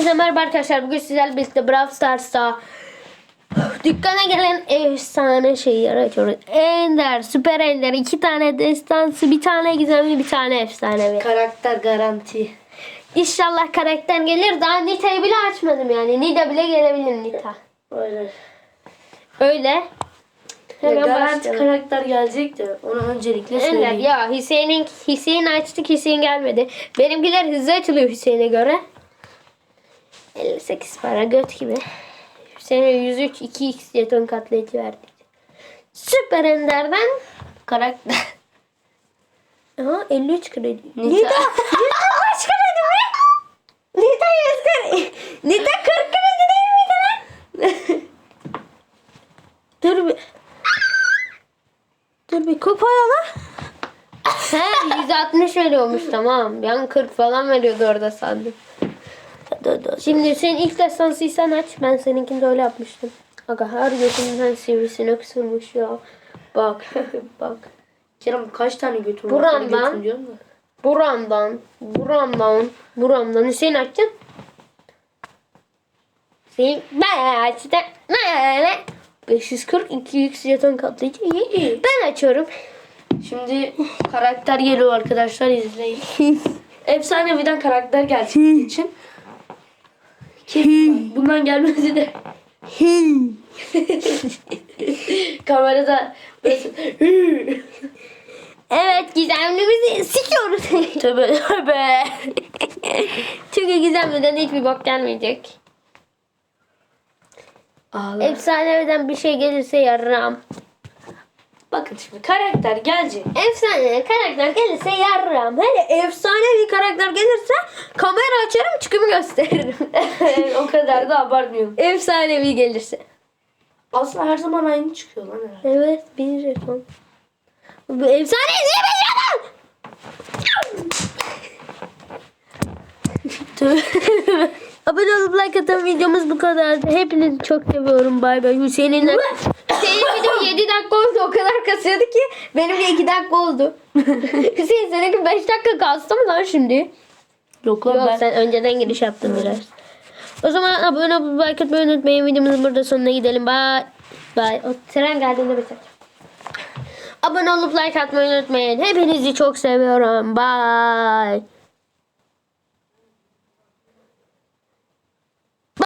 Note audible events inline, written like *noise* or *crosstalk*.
Hepinize merhaba arkadaşlar. Bugün sizlerle birlikte Brawl Stars'ta dükkana gelen efsane şeyleri açıyoruz. Ender, Süper Ender, iki tane destansı, bir tane gizemli, bir tane efsanevi. Karakter garanti. İnşallah karakter gelir. Daha Nita'yı bile açmadım yani. Nita bile gelebilir Nita. Öyle. Öyle. Ya garanti başlayalım. karakter gelecek de onu öncelikle söyleyeyim. ya Hüseyin'in Hüseyin açtık Hüseyin gelmedi. Benimkiler hızlı açılıyor Hüseyin'e göre. 58 para göt gibi. Hüseyin'e 103 2x jeton katlayıcı verdik. Süper Ender'den Karakter. *laughs* Aha 53 kredi. Nita. Nita *laughs* kaç kredi mi? Nita 100 kredi. Nita 40 kredi değil miydi lan? *laughs* Dur bir. Dur bir kopyala. He 160 veriyormuş tamam. Yan 40 falan veriyordu orada sandım. Dur dur. Şimdi senin ilk destansıyı sen aç. Ben seninkini de öyle yapmıştım. Aga her götümden sivrisine kısılmış ya. Bak *laughs* bak. Kerem kaç tane götür Buramdan. diyorum da. Buramdan, buramdan, buramdan. Hüseyin açacaksın. Hüseyin ben açtım. Böyle. 540 200 jeton katlayıcı. Ben açıyorum. Şimdi karakter geliyor arkadaşlar izleyin. *laughs* Efsaneviden karakter gelecek *laughs* için. Kesin bundan gelmesi de *laughs* kamerada Evet gizemlimizi sikiyoruz. *laughs* tövbe tövbe. Çünkü gizemliden hiçbir bok gelmeyecek. Ağla. Efsaneden bir şey gelirse yarram. Bakın şimdi karakter gelecek. Efsane karakter gelirse yarram. Hele efsane bir karakter gelirse kamera açarım çıkımı gösteririm. *laughs* o kadar da abartmıyorum. Efsanevi gelirse. Aslında her zaman aynı çıkıyor lan herhalde. Evet bir jeton. Bu efsane niye bir jeton? *laughs* Abone olup like atan videomuz bu kadardı. Hepinizi çok seviyorum. Bay bay. Hüseyin'in Hüseyin video 7 dakika oldu. O kadar kasıyordu ki benim de 2 dakika oldu. *laughs* Hüseyin seninki 5 dakika kastı mı lan şimdi? Yok lan Yok ben. sen önceden giriş yaptın biraz. O zaman abone olup like atmayı unutmayın. Videomuzun burada sonuna gidelim. Bye. Bye. O tren geldiğinde biter. Abone olup like atmayı unutmayın. Hepinizi çok seviyorum. Bye.